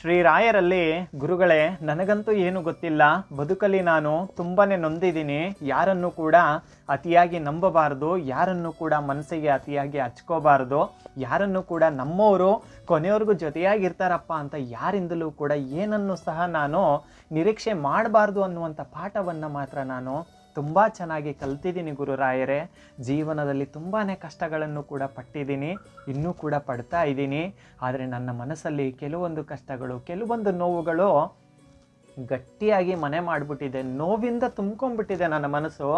ಶ್ರೀರಾಯರಲ್ಲಿ, ಗುರುಗಳೇ, ನನಗಂತೂ ಏನು ಗೊತ್ತಿಲ್ಲ. ಬದುಕಲ್ಲಿ ನಾನು ತುಂಬಾ ನೊಂದಿದ್ದೀನಿ. ಯಾರನ್ನು ಕೂಡ ಅತಿಯಾಗಿ ನಂಬಬಾರದು. ಯಾರನ್ನು ಕೂಡ ಮನಸ್ಸಿಗೆ ಅತಿಯಾಗಿ ಹಚ್ಕೋಬಾರ್ದು. ಯಾರನ್ನು ಕೂಡ ನಮ್ಮವರು ಕೊನೆಯವ್ರಿಗೂ ಜೊತೆಯಾಗಿರ್ತಾರಪ್ಪ ಅಂತ ಯಾರಿಂದಲೂ ಕೂಡ ಏನನ್ನು ಸಹ ನಾನು ನಿರೀಕ್ಷೆ ಮಾಡಬಾರ್ದು ಅನ್ನುವಂಥ ಪಾಠವನ್ನು ಮಾತ್ರ ನಾನು ತುಂಬ ಚೆನ್ನಾಗಿ ಕಲ್ತಿದ್ದೀನಿ ಗುರುರಾಯರೇ. ಜೀವನದಲ್ಲಿ ತುಂಬಾ ಕಷ್ಟಗಳನ್ನು ಕೂಡ ಪಟ್ಟಿದ್ದೀನಿ. ಇನ್ನೂ ಕೂಡ ಪಡ್ತಾ ಇದ್ದೀನಿ. ಆದರೆ ನನ್ನ ಮನಸ್ಸಲ್ಲಿ ಕೆಲವೊಂದು ಕಷ್ಟಗಳು, ಕೆಲವೊಂದು ನೋವುಗಳು ಗಟ್ಟಿಯಾಗಿ ಮನೆ ಮಾಡಿಬಿಟ್ಟಿದೆ. ನೋವಿಂದ ತುಂಬ್ಕೊಂಡ್ಬಿಟ್ಟಿದೆ ನನ್ನ ಮನಸ್ಸು.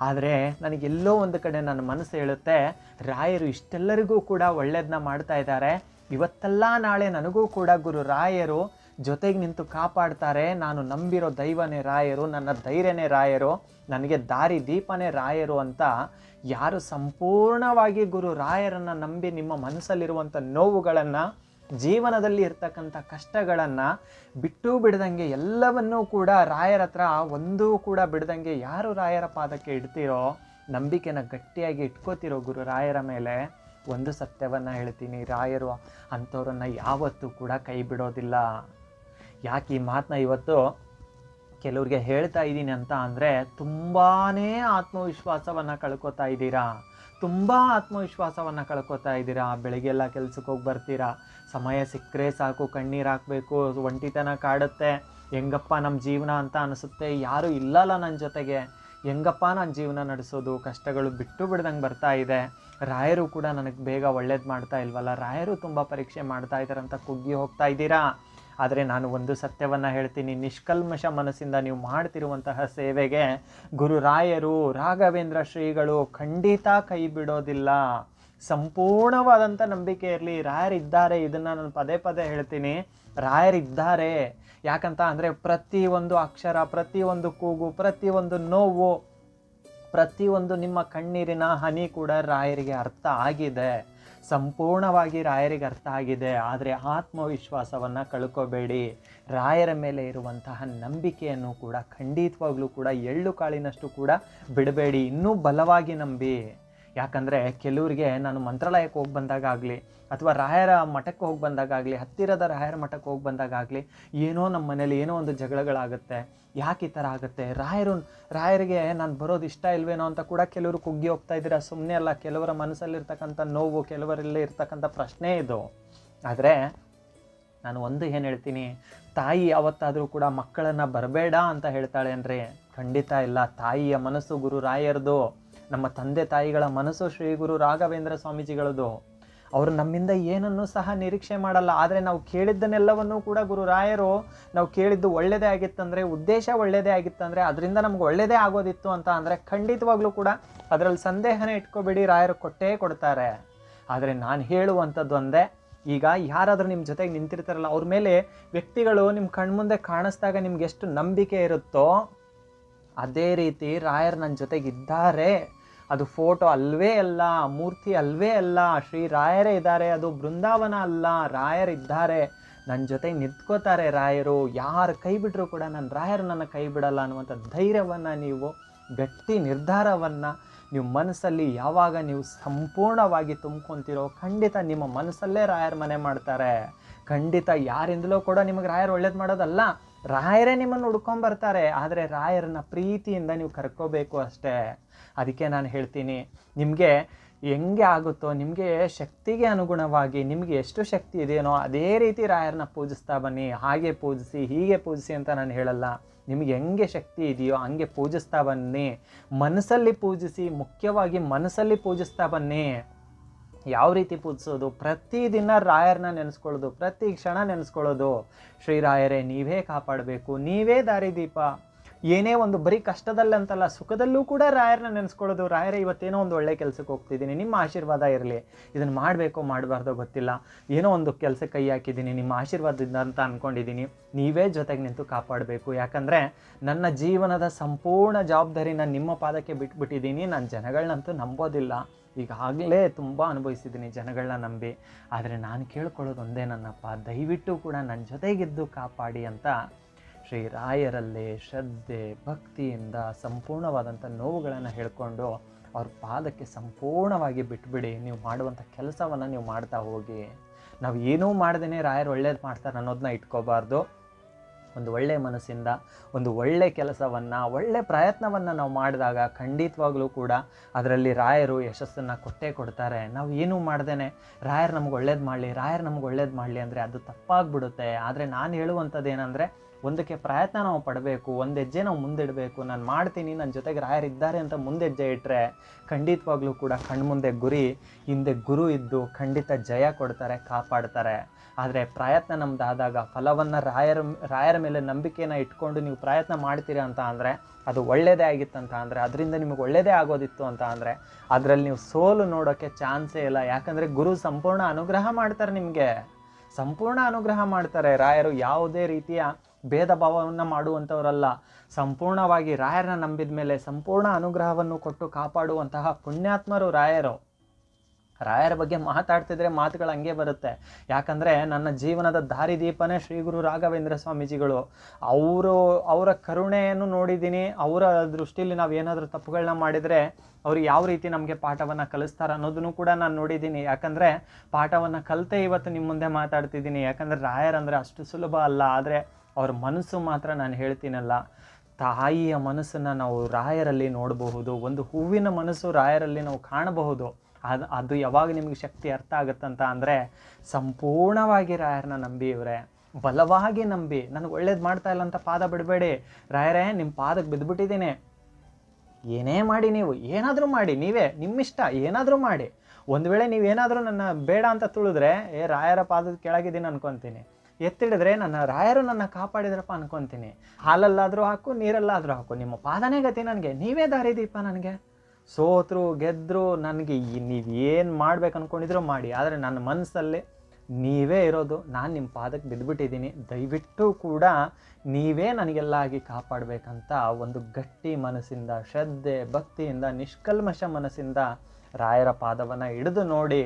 ಆದರೆ ನನಗೆಲ್ಲೋ ಒಂದು ಕಡೆ ನನ್ನ ಮನಸ್ಸು ಹೇಳುತ್ತೆ, ರಾಯರು ಇಷ್ಟೆಲ್ಲರಿಗೂ ಕೂಡ ಒಳ್ಳೆಯದನ್ನ ಮಾಡ್ತಾ ಇದ್ದಾರೆ. ಇವತ್ತೆಲ್ಲ ನಾಳೆ ನನಗೂ ಕೂಡ ಗುರು ರಾಯರು ಜೊತೆಗೆ ನಿಂತು ಕಾಪಾಡ್ತಾರೆ. ನಾನು ನಂಬಿರೋ ದೈವನೇ ರಾಯರು, ನನ್ನ ಧೈರ್ಯನೇ ರಾಯರು, ನನಗೆ ದಾರಿ ದೀಪನೇ ರಾಯರು ಅಂತ ಯಾರು ಸಂಪೂರ್ಣವಾಗಿ ಗುರು ರಾಯರನ್ನು ನಂಬಿ ನಿಮ್ಮ ಮನಸ್ಸಲ್ಲಿರುವಂಥ ನೋವುಗಳನ್ನು, ಜೀವನದಲ್ಲಿ ಇರ್ತಕ್ಕಂಥ ಕಷ್ಟಗಳನ್ನು ಬಿಟ್ಟು ಬಿಡದಂಗೆ ಎಲ್ಲವನ್ನೂ ಕೂಡ ರಾಯರ ಹತ್ರ ಒಂದೂ ಕೂಡ ಬಿಡದಂಗೆ ಯಾರು ರಾಯರ ಪಾದಕ್ಕೆ ಇಡ್ತೀರೋ, ನಂಬಿಕೆನ ಗಟ್ಟಿಯಾಗಿ ಇಟ್ಕೋತಿರೋ ಗುರು ರಾಯರ ಮೇಲೆ ಒಂದು ಸತ್ಯವನ್ನು ಹೇಳ್ತೀನಿ. ರಾಯರು ಅಂಥವ್ರನ್ನ ಯಾವತ್ತೂ ಕೂಡ ಕೈ ಬಿಡೋದಿಲ್ಲ. ಯಾಕೆ ಈ ಮಾತನ್ನ ಇವತ್ತು ಕೆಲವ್ರಿಗೆ ಹೇಳ್ತಾ ಇದ್ದೀನಿ ಅಂತ ಅಂದರೆ ತುಂಬಾ ಆತ್ಮವಿಶ್ವಾಸವನ್ನು ಕಳ್ಕೊತಾ ಇದ್ದೀರಾ? ತುಂಬ ಆತ್ಮವಿಶ್ವಾಸವನ್ನು ಕಳ್ಕೊತಾ ಇದ್ದೀರಾ? ಬೆಳಗ್ಗೆಲ್ಲ ಕೆಲ್ಸಕ್ಕೆ ಹೋಗಿ ಬರ್ತೀರಾ? ಸಮಯ ಸಿಕ್ಕರೆ ಸಾಕು, ಕಣ್ಣೀರು ಹಾಕಬೇಕು, ಒಂಟಿತನ ಕಾಡುತ್ತೆ. ಹೆಂಗಪ್ಪ ನಮ್ಮ ಜೀವನ ಅಂತ ಅನಿಸುತ್ತೆ? ಯಾರೂ ಇಲ್ಲಲ್ಲ ನನ್ನ ಜೊತೆಗೆ. ಹೆಂಗಪ್ಪ ನನ್ನ ಜೀವನ ನಡೆಸೋದು? ಕಷ್ಟಗಳು ಬಿಟ್ಟು ಬಿಡ್ದಂಗೆ ಬರ್ತಾ ಇದೆ. ರಾಯರು ಕೂಡ ನನಗೆ ಬೇಗ ಒಳ್ಳೇದು ಮಾಡ್ತಾ ಇಲ್ವಲ್ಲ? ರಾಯರು ತುಂಬ ಪರೀಕ್ಷೆ ಮಾಡ್ತಾ ಇದ್ದಾರೆ ಅಂತ ಕುಗ್ಗಿ ಹೋಗ್ತಾ ಇದ್ದೀರಾ? ಆದರೆ ನಾನು ಒಂದು ಸತ್ಯವನ್ನು ಹೇಳ್ತೀನಿ. ನಿಷ್ಕಲ್ಮಶ ಮನಸ್ಸಿಂದ ನೀವು ಮಾಡ್ತಿರುವಂತಹ ಸೇವೆಗೆ ಗುರುರಾಯರು ರಾಘವೇಂದ್ರ ಶ್ರೀಗಳು ಖಂಡಿತ ಕೈ ಬಿಡೋದಿಲ್ಲ. ಸಂಪೂರ್ಣವಾದಂಥ ನಂಬಿಕೆ ಇರಲಿ. ರಾಯರಿದ್ದಾರೆ. ಇದನ್ನು ನಾನು ಪದೇ ಪದೇ ಹೇಳ್ತೀನಿ. ರಾಯರಿದ್ದಾರೆ. ಯಾಕಂತ ಅಂದರೆ ಪ್ರತಿಯೊಂದು ಅಕ್ಷರ, ಪ್ರತಿಯೊಂದು ಕೂಗು, ಪ್ರತಿಯೊಂದು ನೋವು, ಪ್ರತಿಯೊಂದು ನಿಮ್ಮ ಕಣ್ಣೀರಿನ ಹನಿ ಕೂಡ ರಾಯರಿಗೆ ಅರ್ಥ ಆಗಿದೆ. ಸಂಪೂರ್ಣವಾಗಿ ರಾಯರಿಗೆ ಅರ್ಥ ಆಗಿದೆ, ಆದರೆ ಆತ್ಮವಿಶ್ವಾಸವನ್ನು ಕಳ್ಕೋಬೇಡಿ. ರಾಯರ ಮೇಲೆ ಇರುವಂತಹ ನಂಬಿಕೆಯನ್ನು ಕೂಡ, ಖಂಡಿತವಾಗ್ಲೂ ಕೂಡ, ಎಳ್ಳು ಕಾಳಿನಷ್ಟು ಕೂಡ ಬಿಡಬೇಡಿ. ಇನ್ನೂ ಬಲವಾಗಿ ನಂಬಿ. ಯಾಕಂದರೆ ಕೆಲವರಿಗೆ ನಾನು ಮಂತ್ರಾಲಯಕ್ಕೆ ಹೋಗಿ ಬಂದಾಗಲಿ ಅಥವಾ ರಾಯರ ಮಠಕ್ಕೆ ಹೋಗಿ ಬಂದಾಗಲಿ ಹತ್ತಿರದ ರಾಯರ ಮಠಕ್ಕೆ ಹೋಗಿ ಬಂದಾಗಲಿ ಏನೋ ನಮ್ಮ ಮನೇಲಿ ಏನೋ ಒಂದು ಜಗಳಗಳಾಗುತ್ತೆ, ಯಾಕೆ ಈ ಥರ ಆಗುತ್ತೆ? ರಾಯರು, ರಾಯರಿಗೆ ನಾನು ಬರೋದು ಇಷ್ಟ ಇಲ್ವೇನೋ ಅಂತ ಕೂಡ ಕೆಲವರು ಕುಗ್ಗಿ ಹೋಗ್ತಾ ಇದ್ದೀರಾ? ಸುಮ್ಮನೆ ಅಲ್ಲ, ಕೆಲವರ ಮನಸ್ಸಲ್ಲಿರ್ತಕ್ಕಂಥ ನೋವು, ಕೆಲವರಲ್ಲೇ ಇರ್ತಕ್ಕಂಥ ಪ್ರಶ್ನೆ ಇದು. ಆದರೆ ನಾನು ಒಂದು ಏನು ಹೇಳ್ತೀನಿ, ತಾಯಿ ಯಾವತ್ತಾದರೂ ಕೂಡ ಮಕ್ಕಳನ್ನು ಬರಬೇಡ ಅಂತ ಹೇಳ್ತಾಳೆ ಅಂದರೆ ಖಂಡಿತ ಇಲ್ಲ. ತಾಯಿಯ ಮನಸ್ಸು ಗುರು ರಾಯರದು, ನಮ್ಮ ತಂದೆ ತಾಯಿಗಳ ಮನಸ್ಸು ಶ್ರೀ ಗುರು ರಾಘವೇಂದ್ರ ಸ್ವಾಮೀಜಿಗಳದು. ಅವರು ನಮ್ಮಿಂದ ಏನನ್ನು ಸಹ ನಿರೀಕ್ಷೆ ಮಾಡಲ್ಲ. ಆದರೆ ನಾವು ಕೇಳಿದ್ದನ್ನೆಲ್ಲವನ್ನೂ ಕೂಡ ಗುರುರಾಯರು ನಾವು ಕೇಳಿದ್ದು ಒಳ್ಳೆಯದೇ ಆಗಿತ್ತಂದರೆ, ಉದ್ದೇಶ ಒಳ್ಳೆಯದೇ ಆಗಿತ್ತಂದರೆ, ಅದರಿಂದ ನಮ್ಗೆ ಒಳ್ಳೆಯದೇ ಆಗೋದಿತ್ತು ಅಂತ ಅಂದರೆ ಖಂಡಿತವಾಗ್ಲೂ ಕೂಡ ಅದರಲ್ಲಿ ಸಂದೇಹನೇ ಇಟ್ಕೋಬೇಡಿ ರಾಯರು ಕೊಟ್ಟೇ ಕೊಡ್ತಾರೆ. ಆದರೆ ನಾನು ಹೇಳುವಂಥದ್ದು ಒಂದೇ, ಈಗ ಯಾರಾದರೂ ನಿಮ್ಮ ಜೊತೆಗೆ ನಿಂತಿರ್ತಾರಲ್ಲ, ಅವ್ರ ಮೇಲೆ ವ್ಯಕ್ತಿಗಳು ನಿಮ್ಮ ಕಣ್ಮುಂದೆ ಕಾಣಿಸ್ದಾಗ ನಿಮ್ಗೆ ಎಷ್ಟು ನಂಬಿಕೆ ಇರುತ್ತೋ, ಅದೇ ರೀತಿ ರಾಯರ್ ನನ್ನ ಜೊತೆಗಿದ್ದಾರೆ ಅದು ಫೋಟೋ ಅಲ್ವೇ ಅಲ್ಲ, ಮೂರ್ತಿ ಅಲ್ವೇ ಅಲ್ಲ, ಶ್ರೀ ರಾಯರೇ ಇದ್ದಾರೆ, ಅದು ಬೃಂದಾವನ ಅಲ್ಲ ರಾಯರಿದ್ದಾರೆ ನನ್ನ ಜೊತೆ ನಿಂತ್ಕೋತಾರೆ ರಾಯರು, ಯಾರು ಕೈ ಬಿಟ್ಟರು ಕೂಡ ನನ್ನ ರಾಯರು ನನ್ನ ಕೈ ಬಿಡಲ್ಲ ಅನ್ನುವಂಥ ಧೈರ್ಯವನ್ನು ನೀವು, ಗಟ್ಟಿ ನಿರ್ಧಾರವನ್ನು ನೀವು ಮನಸ್ಸಲ್ಲಿ ಯಾವಾಗ ನೀವು ಸಂಪೂರ್ಣವಾಗಿ ತುಂಬ್ಕೊತಿರೋ, ಖಂಡಿತ ನಿಮ್ಮ ಮನಸ್ಸಲ್ಲೇ ರಾಯರ್ ಮನೆ ಮಾಡ್ತಾರೆ. ಖಂಡಿತ ಯಾರಿಂದಲೂ ಕೂಡ ನಿಮಗೆ ರಾಯರ್ ಒಳ್ಳೇದು ಮಾಡೋದಲ್ಲ. ರಾಯರೇ ನಿಮ್ಮನ್ನು ಹುಡ್ಕೊಂಬರ್ತಾರೆ ಆದರೆ ರಾಯರನ್ನ ಪ್ರೀತಿಯಿಂದ ನೀವು ಕರ್ಕೋಬೇಕು ಅಷ್ಟೇ. ಅದಕ್ಕೆ ನಾನು ಹೇಳ್ತೀನಿ, ನಿಮಗೆ ಹೆಂಗೆ ಆಗುತ್ತೋ, ನಿಮಗೆ ಶಕ್ತಿಗೆ ಅನುಗುಣವಾಗಿ ನಿಮಗೆ ಎಷ್ಟು ಶಕ್ತಿ ಇದೆಯೋ ಅದೇ ರೀತಿ ರಾಯರನ್ನ ಪೂಜಿಸ್ತಾ ಬನ್ನಿ. ಹಾಗೆ ಪೂಜಿಸಿ, ಹೀಗೆ ಪೂಜಿಸಿ ಅಂತ ನಾನು ಹೇಳಲ್ಲ. ನಿಮಗೆ ಹೆಂಗೆ ಶಕ್ತಿ ಇದೆಯೋ ಹಂಗೆ ಪೂಜಿಸ್ತಾ ಬನ್ನಿ. ಮನಸ್ಸಲ್ಲಿ ಪೂಜಿಸಿ, ಮುಖ್ಯವಾಗಿ ಮನಸ್ಸಲ್ಲಿ ಪೂಜಿಸ್ತಾ ಬನ್ನಿ. ಯಾವ ರೀತಿ ಪೂಜಿಸೋದು? ಪ್ರತಿದಿನ ರಾಯರನ್ನ ನೆನೆಸ್ಕೊಳ್ಳೋದು, ಪ್ರತಿ ಕ್ಷಣ ನೆನೆಸ್ಕೊಳ್ಳೋದು. ಶ್ರೀರಾಯರೇ, ನೀವೇ ಕಾಪಾಡಬೇಕು, ನೀವೇ ದಾರಿದೀಪ ಏನೇ ಒಂದು ಬರೀ ಕಷ್ಟದಲ್ಲಂತಲ್ಲ ಸುಖದಲ್ಲೂ ಕೂಡ ರಾಯರನ್ನ ನೆನೆಸ್ಕೊಳ್ಳೋದು. ರಾಯರೇ, ಇವತ್ತೇನೋ ಒಂದು ಒಳ್ಳೆ ಕೆಲಸಕ್ಕೆ ಹೋಗ್ತಿದ್ದೀನಿ, ನಿಮ್ಮ ಆಶೀರ್ವಾದ ಇರಲಿ. ಇದನ್ನು ಮಾಡಬೇಕೋ, ಮಾಡಬಾರ್ದೋ ಗೊತ್ತಿಲ್ಲ. ಏನೋ ಒಂದು ಕೆಲಸ ಕೈ ಹಾಕಿದ್ದೀನಿ, ನಿಮ್ಮ ಆಶೀರ್ವಾದದಿಂದ ಅಂತ ಅಂದ್ಕೊಂಡಿದ್ದೀನಿ ನೀವೇ ಜೊತೆಗೆ ನಿಂತು ಕಾಪಾಡಬೇಕು. ಯಾಕಂದರೆ ನನ್ನ ಜೀವನದ ಸಂಪೂರ್ಣ ಜವಾಬ್ದಾರಿ ನಾನು ನಿಮ್ಮ ಪಾದಕ್ಕೆ ಬಿಟ್ಬಿಟ್ಟಿದ್ದೀನಿ. ನಾನು ಜನಗಳನ್ನಂತೂ ನಂಬೋದಿಲ್ಲ. ಈಗಾಗಲೇ ತುಂಬ ಅನುಭವಿಸಿದ್ದೀನಿ ಜನಗಳನ್ನ ನಂಬಿ. ಆದರೆ ನಾನು ಕೇಳ್ಕೊಳ್ಳೋದು ಒಂದೇ ನನ್ನಪ್ಪ, ದಯವಿಟ್ಟು ಕೂಡ ನನ್ನ ಜೊತೆಗಿದ್ದು ಕಾಪಾಡಿ ಅಂತ ಶ್ರೀ ರಾಯರಲ್ಲಿ ಶ್ರದ್ಧೆ, ಭಕ್ತಿಯಿಂದ ಸಂಪೂರ್ಣವಾದಂಥ ನೋವುಗಳನ್ನು ಹೇಳ್ಕೊಂಡು ಅವ್ರ ಪಾದಕ್ಕೆ ಸಂಪೂರ್ಣವಾಗಿ ಬಿಟ್ಬಿಡಿ. ನೀವು ಮಾಡುವಂಥ ಕೆಲಸವನ್ನು ನೀವು ಮಾಡ್ತಾ ಹೋಗಿ. ನಾವು ಏನೂ ಮಾಡ್ದೇ ರಾಯರು ಒಳ್ಳೇದು ಮಾಡ್ತಾರೆ ಅನ್ನೋದನ್ನ ಇಟ್ಕೋಬಾರ್ದು. ಒಂದು ಒಳ್ಳೆ ಮನಸ್ಸಿಂದ, ಒಂದು ಒಳ್ಳೆ ಕೆಲಸವನ್ನು, ಒಳ್ಳೆ ಪ್ರಯತ್ನವನ್ನು ನಾವು ಮಾಡಿದಾಗ ಖಂಡಿತವಾಗಲೂ ಕೂಡ ಅದರಲ್ಲಿ ರಾಯರು ಯಶಸ್ಸನ್ನು ಕೊಟ್ಟೇ ಕೊಡ್ತಾರೆ. ನಾವು ಏನೂ ಮಾಡ್ದೇ ರಾಯರು ನಮ್ಗೆ ಒಳ್ಳೇದು ಮಾಡಲಿ, ರಾಯರು ನಮ್ಗೆ ಒಳ್ಳೇದು ಮಾಡಲಿ ಅಂದರೆ ಅದು ತಪ್ಪಾಗಿಬಿಡುತ್ತೆ. ಆದರೆ ನಾನು ಹೇಳುವಂಥದ್ದು ಏನಂದರೆ ಒಂದಕ್ಕೆ ಪ್ರಯತ್ನ ನಾವು ಪಡಬೇಕು, ಒಂದು ಹೆಜ್ಜೆ ನಾವು ಮುಂದಿಡಬೇಕು, ನಾನು ಮಾಡ್ತೀನಿ ನನ್ನ ಜೊತೆಗೆ ರಾಯರಿದ್ದಾರೆ ಅಂತ ಮುಂದೆ ಹೆಜ್ಜೆ ಇಟ್ಟರೆ ಖಂಡಿತವಾಗ್ಲೂ ಕೂಡ ಕಣ್ಮುಂದೆ ಗುರಿ, ಹಿಂದೆ ಗುರು ಇದ್ದು ಖಂಡಿತ ಜಯ ಕೊಡ್ತಾರೆ, ಕಾಪಾಡ್ತಾರೆ. ಆದರೆ ಪ್ರಯತ್ನ ನಮ್ಮದಾದಾಗ ಫಲವನ್ನು ರಾಯರ ರಾಯರ ಮೇಲೆ ನಂಬಿಕೆನ ಇಟ್ಕೊಂಡು ನೀವು ಪ್ರಯತ್ನ ಮಾಡ್ತೀರಿ ಅಂತ ಅಂದರೆ ಅದು ಒಳ್ಳೆಯದೇ ಆಗಿತ್ತಂತ ಅಂದರೆ, ಅದರಿಂದ ನಿಮಗೆ ಒಳ್ಳೆಯದೇ ಆಗೋದಿತ್ತು ಅಂತ ಅಂದರೆ, ಅದರಲ್ಲಿ ನೀವು ಸೋಲು ನೋಡೋಕ್ಕೆ ಚಾನ್ಸೇ ಇಲ್ಲ. ಯಾಕಂದರೆ ಗುರು ಸಂಪೂರ್ಣ ಅನುಗ್ರಹ ಮಾಡ್ತಾರೆ ನಿಮಗೆ. ಸಂಪೂರ್ಣ ಅನುಗ್ರಹ ಮಾಡ್ತಾರೆ ರಾಯರು ಯಾವುದೇ ರೀತಿಯ ಭೇದ ಭಾವವನ್ನು ಮಾಡುವಂಥವರಲ್ಲ. ಸಂಪೂರ್ಣವಾಗಿ ರಾಯರನ್ನ ನಂಬಿದ ಮೇಲೆ ಸಂಪೂರ್ಣ ಅನುಗ್ರಹವನ್ನು ಕೊಟ್ಟು ಕಾಪಾಡುವಂತಹ ಪುಣ್ಯಾತ್ಮರು ರಾಯರು. ರಾಯರ ಬಗ್ಗೆ ಮಾತಾಡ್ತಿದ್ರೆ ಮಾತುಗಳು ಹಂಗೆ ಬರುತ್ತೆ. ಯಾಕಂದರೆ ನನ್ನ ಜೀವನದ ದಾರಿದೀಪನೇ ಶ್ರೀ ಗುರು ರಾಘವೇಂದ್ರ ಸ್ವಾಮೀಜಿಗಳು. ಅವರು, ಅವರ ಕರುಣೆಯನ್ನು ನೋಡಿದ್ದೀನಿ. ಅವರ ದೃಷ್ಟಿಯಲ್ಲಿ ನಾವು ಏನಾದರೂ ತಪ್ಪುಗಳನ್ನ ಮಾಡಿದರೆ ಅವ್ರು ಯಾವ ರೀತಿ ನಮಗೆ ಪಾಠವನ್ನು ಕಲಿಸ್ತಾರೆ ಅನ್ನೋದನ್ನು ಕೂಡ ನಾನು ನೋಡಿದ್ದೀನಿ. ಯಾಕಂದರೆ ಪಾಠವನ್ನು ಕಲಿತೇ ಇವತ್ತು ನಿಮ್ಮ ಮುಂದೆ ಮಾತಾಡ್ತಿದ್ದೀನಿ. ಯಾಕಂದರೆ ರಾಯರಂದರೆ ಅಷ್ಟು ಸುಲಭ ಅಲ್ಲ. ಆದರೆ ಅವ್ರ ಮನಸ್ಸು ಮಾತ್ರ ನಾನು ಹೇಳ್ತೀನಲ್ಲ, ತಾಯಿಯ ಮನಸ್ಸನ್ನು ನಾವು ರಾಯರಲ್ಲಿ ನೋಡಬಹುದು, ಒಂದು ಹೂವಿನ ಮನಸ್ಸು ರಾಯರಲ್ಲಿ ನಾವು ಕಾಣಬಹುದು. ಅದು ಅದು ಯಾವಾಗ ನಿಮಗೆ ಶಕ್ತಿ ಅರ್ಥ ಆಗುತ್ತಂತ ಅಂದರೆ, ಸಂಪೂರ್ಣವಾಗಿ ರಾಯರನ್ನ ನಂಬಿ ಇವರೇ ಬಲವಾಗಿ ನಂಬಿ, ನನಗೆ ಒಳ್ಳೇದು ಮಾಡ್ತಾ ಇಲ್ಲ ಅಂತ ಪಾದ ಬಿಡಬೇಡಿ. ರಾಯರೇ ನಿಮ್ಮ ಪಾದಕ್ಕೆ ಬಿದ್ದುಬಿಟ್ಟಿದ್ದೀನಿ ಏನೇ ಮಾಡಿ ನೀವು, ಏನಾದರೂ ಮಾಡಿ, ನೀವೇ, ನಿಮ್ಮಿಷ್ಟ, ಏನಾದರೂ ಮಾಡಿ. ಒಂದು ವೇಳೆ ನೀವೇನಾದರೂ ನನ್ನ ಬೇಡ ಅಂತ ತುಳಿದ್ರೆ, ಏ ರಾಯರ ಪಾದದ ಕೆಳಗಿದ್ದೀನಿ ಅನ್ಕೊತೀನಿ. ಎತ್ತಿಡಿದ್ರೆ ನನ್ನ ರಾಯರು ನನ್ನ ಕಾಪಾಡಿದ್ರಪ್ಪ ಅನ್ಕೊತೀನಿ. ಹಾಲಲ್ಲಾದರೂ ಹಾಕು, ನೀರಲ್ಲಾದರೂ ಹಾಕು. ನಿಮ್ಮ ಪಾದನೇ ಗತಿ ನನಗೆ. ನೀವೇ ದಾರಿದೀಪ ನನಗೆ. ಸೋತರು, ಗೆದ್ರು, ನನಗೆ ನೀವು ಏನು ಮಾಡ್ಬೇಕು ಅನ್ಕೊಂಡಿದ್ರು ಮಾಡಿ. ಆದರೆ ನನ್ನ ಮನಸ್ಸಲ್ಲಿ ನೀವೇ ಇರೋದು. ನಾನು ನಿಮ್ಮ ಪಾದಕ್ಕೆ ಬಿದ್ದುಬಿಟ್ಟಿದ್ದೀನಿ ದಯವಿಟ್ಟು ಕೂಡ ನೀವೇ ನನಗೆಲ್ಲ ಆಗಿ ಕಾಪಾಡಬೇಕಂತ ಒಂದು ಗಟ್ಟಿ ಮನಸ್ಸಿಂದ, ಶ್ರದ್ಧೆ, ಭಕ್ತಿಯಿಂದ, ನಿಷ್ಕಲ್ಮಶ ಮನಸ್ಸಿಂದ ರಾಯರ ಪಾದವನ್ನು ಹಿಡಿದು ನೋಡಿ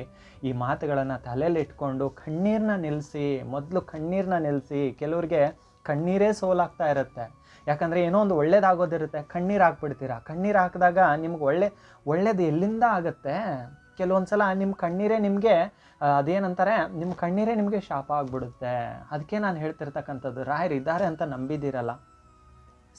ಈ ಮಾತುಗಳನ್ನು ತಲೆಯಲ್ಲಿ ಇಟ್ಕೊಂಡು ಕಣ್ಣೀರನ್ನ ನಿಲ್ಲಿಸಿ ಮೊದಲು ಕಣ್ಣೀರನ್ನ ನಿಲ್ಲಿಸಿ ಕೆಲವ್ರಿಗೆ ಕಣ್ಣೀರೇ ಸೋಲಾಗ್ತಾ ಇರುತ್ತೆ. ಯಾಕಂದರೆ ಏನೋ ಒಂದು ಒಳ್ಳೇದಾಗೋದಿರುತ್ತೆ, ಕಣ್ಣೀರು ಹಾಕ್ಬಿಡ್ತೀರಾ? ಕಣ್ಣೀರು ಹಾಕಿದಾಗ ನಿಮ್ಗೆ ಒಳ್ಳೆ, ಒಳ್ಳೇದು ಎಲ್ಲಿಂದ ಆಗುತ್ತೆ? ಕೆಲವೊಂದು ಸಲ ನಿಮ್ಮ ಕಣ್ಣೀರೇ ನಿಮಗೆ ಅದೇನಂತಾರೆ ನಿಮ್ಮ ಕಣ್ಣೀರೇ ನಿಮಗೆ ಶಾಪ ಆಗಿಬಿಡುತ್ತೆ. ಅದಕ್ಕೆ ನಾನು ಹೇಳ್ತಿರ್ತಕ್ಕಂಥದ್ದು ರಾಯರು ಇದ್ದಾರೆ ಅಂತ ನಂಬಿದ್ದೀರಲ್ಲ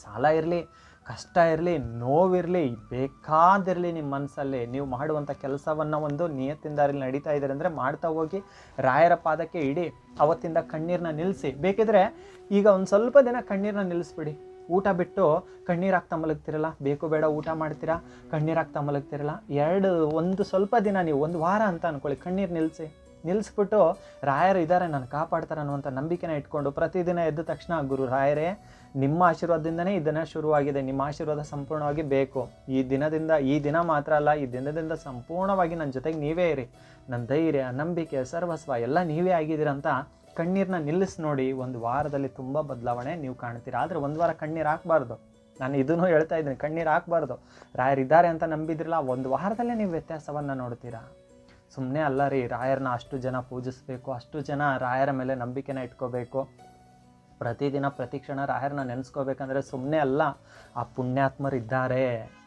ಸಾಲ ಇರಲಿ ಕಷ್ಟ ಇರಲಿ, ನೋವಿರಲಿ, ಬೇಕಾದಿರಲಿ ನಿಮ್ಮ ಮನಸ್ಸಲ್ಲಿ ನೀವು ಮಾಡುವಂಥ ಕೆಲಸವನ್ನು ಒಂದು ನಿಯತ್ತಿಂದಾರಲ್ಲಿ ನಡೀತಾ ಇದ್ದಾರೆ ಅಂದರೆ ಮಾಡ್ತಾ ಹೋಗಿ ರಾಯರ ಪಾದಕ್ಕೆ ಇಡಿ, ಅವತ್ತಿಂದ ಕಣ್ಣೀರನ್ನ ನಿಲ್ಲಿಸಿ ಬೇಕಿದ್ರೆ ಈಗ ಒಂದು ಸ್ವಲ್ಪ ದಿನ ಕಣ್ಣೀರನ್ನ ನಿಲ್ಲಿಸ್ಬಿಡಿ ಊಟ ಬಿಟ್ಟು ಕಣ್ಣೀರು ಹಾಕ್ತಾ ಮಲಗ್ತಿರಲ್ಲ ಬೇಕು ಬೇಡ ಊಟ ಮಾಡ್ತೀರಾ ಕಣ್ಣೀರು ಹಾಕ್ತಾ ಮಲಗ್ತಿರಲ್ಲ ಎರಡು, ಒಂದು ಸ್ವಲ್ಪ ದಿನ ನೀವು, ಒಂದು ವಾರ ಅಂತ ಅಂದ್ಕೊಳ್ಳಿ ಕಣ್ಣೀರು ನಿಲ್ಲಿಸಿ ನಿಲ್ಲಿಸ್ಬಿಟ್ಟು ರಾಯರು ಇದ್ದಾರೆ, ನಾನು ಕಾಪಾಡ್ತಾರೆ ಅನ್ನುವಂಥ ನಂಬಿಕೆನ ಇಟ್ಕೊಂಡು ಪ್ರತಿದಿನ ಎದ್ದ ತಕ್ಷಣ, ಗುರು ರಾಯರೇ, ನಿಮ್ಮ ಆಶೀರ್ವಾದದಿಂದನೇ ಈ ದಿನ ಶುರುವಾಗಿದೆ. ನಿಮ್ಮ ಆಶೀರ್ವಾದ ಸಂಪೂರ್ಣವಾಗಿ ಬೇಕು. ಈ ದಿನದಿಂದ, ಈ ದಿನ ಮಾತ್ರ ಅಲ್ಲ, ಈ ದಿನದಿಂದ ಸಂಪೂರ್ಣವಾಗಿ ನನ್ನ ಜೊತೆಗೆ ನೀವೇ ಇರಿ. ನನ್ನ ಧೈರ್ಯ, ನಂಬಿಕೆ, ಸರ್ವಸ್ವ ಎಲ್ಲ ನೀವೇ ಆಗಿದ್ದೀರಂತ ಕಣ್ಣೀರನ್ನ ನಿಲ್ಲಿಸಿ ನೋಡಿ. ಒಂದು ವಾರದಲ್ಲಿ ತುಂಬ ಬದಲಾವಣೆ ನೀವು ಕಾಣ್ತೀರಾ. ಆದರೆ ಒಂದು ವಾರ ಕಣ್ಣೀರು ಹಾಕಬಾರ್ದು. ನಾನು ಇದನ್ನು ಹೇಳ್ತಾ ಇದ್ದೀನಿ, ಕಣ್ಣೀರು ಹಾಕಬಾರ್ದು. ರಾಯರಿದ್ದಾರೆ ಅಂತ ನಂಬಿದ್ರಲ್ಲ. ಒಂದು ವಾರದಲ್ಲೇ ನೀವು ವ್ಯತ್ಯಾಸವನ್ನು ನೋಡ್ತೀರಾ? ಸುಮ್ಮನೆ ಅಲ್ಲ ರೀ, ರಾಯರನ್ನ ಅಷ್ಟು ಜನ ಪೂಜಿಸಬೇಕು, ಅಷ್ಟು ಜನ ರಾಯರ ಮೇಲೆ ನಂಬಿಕೆನ ಇಟ್ಕೋಬೇಕು. ಪ್ರತಿದಿನ, ಪ್ರತಿ ಕ್ಷಣ ರಾಯರನ್ನ ನೆನೆಸ್ಕೋಬೇಕಂದ್ರೆ ಸುಮ್ಮನೆ ಅಲ್ಲ, ಆ ಪುಣ್ಯಾತ್ಮರು ಇದ್ದಾರೆ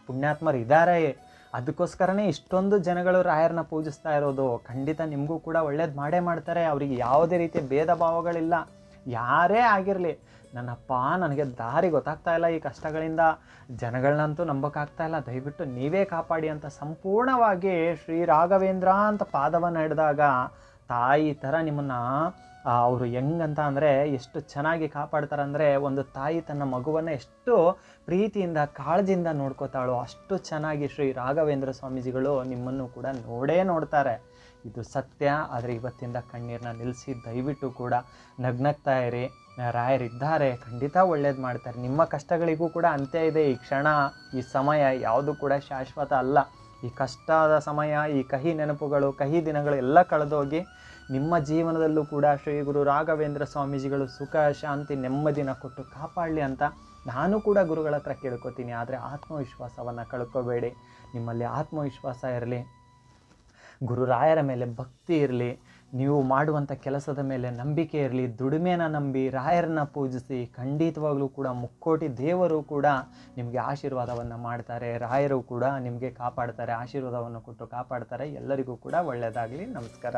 ಪುಣ್ಯಾತ್ಮರು ಇದ್ದಾರೆ. ಅದಕ್ಕೋಸ್ಕರನೇ ಇಷ್ಟೊಂದು ಜನಗಳು ರಾಯರನ್ನ ಪೂಜಿಸ್ತಾ ಇರೋದು. ಖಂಡಿತ ನಿಮಗೂ ಕೂಡ ಒಳ್ಳೇದು ಮಾಡೇ ಮಾಡ್ತಾರೆ. ಅವರಿಗೆ ಯಾವುದೇ ರೀತಿಯ ಭೇದ ಭಾವಗಳಿಲ್ಲ. ಯಾರೇ ಆಗಿರಲಿ ನನ್ನಪ್ಪ, ನನಗೆ ದಾರಿ ಗೊತ್ತಾಗ್ತಾ ಇಲ್ಲ ಈ ಕಷ್ಟಗಳಿಂದ. ಜನಗಳನ್ನಂತೂ ನಂಬಕ್ಕಾಗ್ತಾ ಇಲ್ಲ. ದಯವಿಟ್ಟು ನೀವೇ ಕಾಪಾಡಿ ಅಂತ ಸಂಪೂರ್ಣವಾಗಿ ಶ್ರೀ ರಾಘವೇಂದ್ರ ಅಂತ ಪಾದವನ್ನು ಹಿಡಿದಾಗ ತಾಯಿ ಥರ ನಿಮ್ಮನ್ನು ಅವರು ಹೆಂಗಂತ ಅಂದರೆ ಎಷ್ಟು ಚೆನ್ನಾಗಿ ಕಾಪಾಡ್ತಾರೆ ಅಂದರೆ ಒಂದು ತಾಯಿ ತನ್ನ ಮಗುವನ್ನು ಎಷ್ಟು ಪ್ರೀತಿಯಿಂದ, ಕಾಳಜಿಯಿಂದ ನೋಡ್ಕೋತಾಳೋ ಅಷ್ಟು ಚೆನ್ನಾಗಿ ಶ್ರೀ ರಾಘವೇಂದ್ರ ಸ್ವಾಮೀಜಿಗಳು ನಿಮ್ಮನ್ನು ಕೂಡ ನೋಡೇ ನೋಡ್ತಾರೆ. ಇದು ಸತ್ಯ. ಆದರೆ ಇವತ್ತಿಂದ ಕಣ್ಣೀರನ್ನ ನಿಲ್ಲಿಸಿ ದಯವಿಟ್ಟು ಕೂಡ ನಗ್ನಗ್ತಾ ಇರಿ. ರಾಯರಿದ್ದಾರೆ ಖಂಡಿತ ಒಳ್ಳೇದು ಮಾಡ್ತಾರೆ. ನಿಮ್ಮ ಕಷ್ಟಗಳಿಗೂ ಕೂಡ ಅಂತ್ಯ ಇದೆ. ಈ ಕ್ಷಣ, ಈ ಸಮಯ ಯಾವುದು ಕೂಡ ಶಾಶ್ವತ ಅಲ್ಲ. ಈ ಕಷ್ಟದ ಸಮಯ, ಈ ಕಹಿ ನೆನಪುಗಳು, ಕಹಿ ದಿನಗಳು ಎಲ್ಲ ಕಳೆದೋಗಿ ನಿಮ್ಮ ಜೀವನದಲ್ಲೂ ಕೂಡ ಶ್ರೀ ಗುರು ರಾಘವೇಂದ್ರ ಸ್ವಾಮೀಜಿಗಳು ಸುಖ, ಶಾಂತಿ, ನೆಮ್ಮದಿನ ಕೊಟ್ಟು ಕಾಪಾಡಲಿ ಅಂತ ನಾನು ಕೂಡ ಗುರುಗಳ ಹತ್ರ ಕೇಳ್ಕೊತೀನಿ. ಆದರೆ ಆತ್ಮವಿಶ್ವಾಸವನ್ನು ಕಳ್ಕೋಬೇಡಿ. ನಿಮ್ಮಲ್ಲಿ ಆತ್ಮವಿಶ್ವಾಸ ಇರಲಿ. ಗುರುರಾಯರ ಮೇಲೆ ಭಕ್ತಿ ಇರಲಿ. ನೀವು ಮಾಡುವಂಥ ಕೆಲಸದ ಮೇಲೆ ನಂಬಿಕೆ ಇರಲಿ, ದುಡಿಮೆನ ನಂಬಿ, ರಾಯರನ್ನ ಪೂಜಿಸಿ, ಖಂಡಿತವಾಗಲೂ ಕೂಡ ಮುಕ್ಕೋಟಿ ದೇವರು ಕೂಡ ನಿಮಗೆ ಆಶೀರ್ವಾದವನ್ನು ಮಾಡ್ತಾರೆ. ರಾಯರು ಕೂಡ ನಿಮಗೆ ಕಾಪಾಡ್ತಾರೆ, ಆಶೀರ್ವಾದವನ್ನು ಕೊಟ್ಟು ಕಾಪಾಡ್ತಾರೆ. ಎಲ್ಲರಿಗೂ ಕೂಡ ಒಳ್ಳೆಯದಾಗಲಿ ನಮಸ್ಕಾರ.